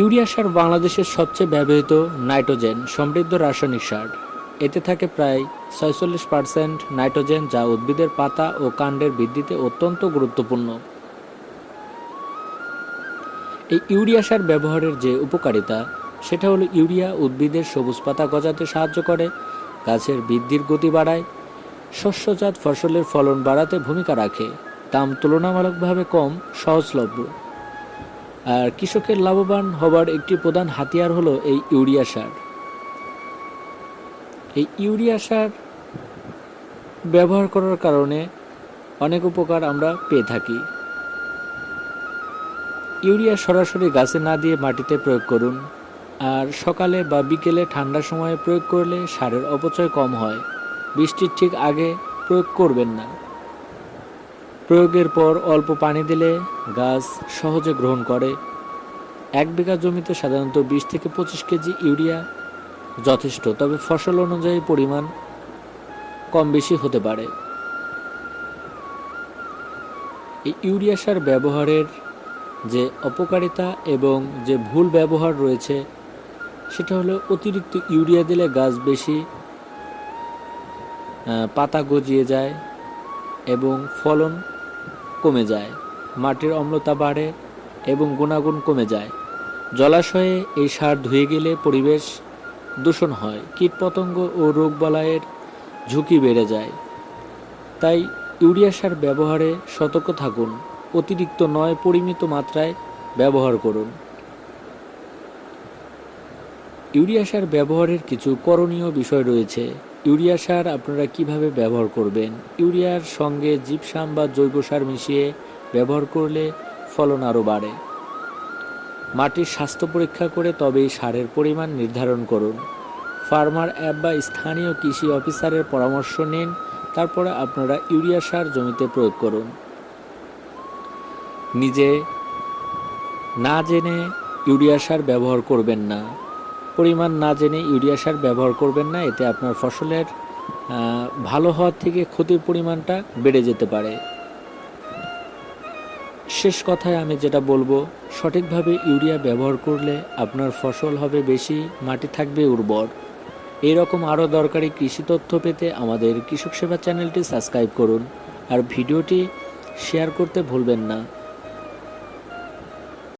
Urea সার বাংলাদেশের সবচেয়ে ব্যবহৃত নাইট্রোজেন সমৃদ্ধ রাসায়নিক সার। এতে থাকে প্রায় ছয়চল্লিশ পার্সেন্ট নাইট্রোজেন যা উদ্ভিদের পাতা ও কাণ্ডের বৃদ্ধিতে অত্যন্ত গুরুত্বপূর্ণ। এই ইউরিয়া সার ব্যবহারের যে উপকারিতা, সেটা হলো ইউরিয়া উদ্ভিদের সবুজ পাতা গজাতে সাহায্য করে, গাছের বৃদ্ধির গতি বাড়ায়, শস্যজাত ফসলের ফলন বাড়াতে ভূমিকা রাখে, দাম তুলনামূলকভাবে কম, সহজলভ্য। আর কৃষকের লাভবান হবার একটি প্রধান হাতিয়ার হলো এই ইউরিয়া সার। এই ইউরিয়া সার ব্যবহার করার কারণে অনেক উপকার আমরা পেয়ে থাকি। ইউরিয়া সরাসরি গাছে না দিয়ে মাটিতে প্রয়োগ করুন, আর সকালে বা বিকেলে ঠান্ডা সময়ে প্রয়োগ করলে সারের অপচয় কম হয়। বৃষ্টির ঠিক আগে প্রয়োগ করবেন না। প্রয়োগের পর অল্প পানি দিলে গাছ সহজে গ্রহণ করে। এক বিঘা জমিতে সাধারণত বিশ থেকে পঁচিশ কেজি ইউরিয়া যথেষ্ট, তবে ফসল অনুযায়ী পরিমাণ কম বেশি হতে পারে। এই ইউরিয়া সার ব্যবহারের যে অপকারিতা এবং যে ভুল ব্যবহার রয়েছে, সেটা হলো অতিরিক্ত ইউরিয়া দিলে গাছ বেশি পাতা গজিয়ে যায় এবং ফলন কমে যায়, মাটির অম্লতা বাড়ে এবং গুণাগুণ কমে যায়। জলাশয়ে এই সার ধুয়ে গেলে পরিবেশ দূষণ হয়, কীটপতঙ্গ ও রোগবালাইয়ের ঝুঁকি বেড়ে যায়। তাই ইউরিয়া সার ব্যবহারে সতর্ক থাকুন, অতিরিক্ত নয়, পরিমিত মাত্রায় ব্যবহার করুন। ইউরিয়া সার ব্যবহারের কিছু করণীয় বিষয় রয়েছে। ইউরিয়া সার আপনারা কীভাবে ব্যবহার করবেন? ইউরিয়ার সঙ্গে জিপসাম বা জৈব সার মিশিয়ে ব্যবহার করলে ফলন আরও বাড়ে। মাটির স্বাস্থ্য পরীক্ষা করে তবেই সারের পরিমাণ নির্ধারণ করুন। ফার্মার অ্যাপ বা স্থানীয় কৃষি অফিসারের পরামর্শ নিন, তারপরে আপনারা ইউরিয়া সার জমিতে প্রয়োগ করুন। নিজে না জেনে ইউরিয়া সার ব্যবহার করবেন না। পরিমাণ না জেনে ইউরিয়া সার ব্যবহার করবেন না, এতে আপনার ফসলের ভালো হওয়ার থেকে ক্ষতির পরিমাণটা বেড়ে যেতে পারে। শেষ কথায় আমি যেটা বলব, সঠিকভাবে ইউরিয়া ব্যবহার করলে আপনার ফসল হবে বেশি, মাটি থাকবে উর্বর। এরকম আরও দরকারি কৃষি তথ্য পেতে আমাদের কৃষক সেবা চ্যানেলটি সাবস্ক্রাইব করুন, আর ভিডিওটি শেয়ার করতে ভুলবেন না।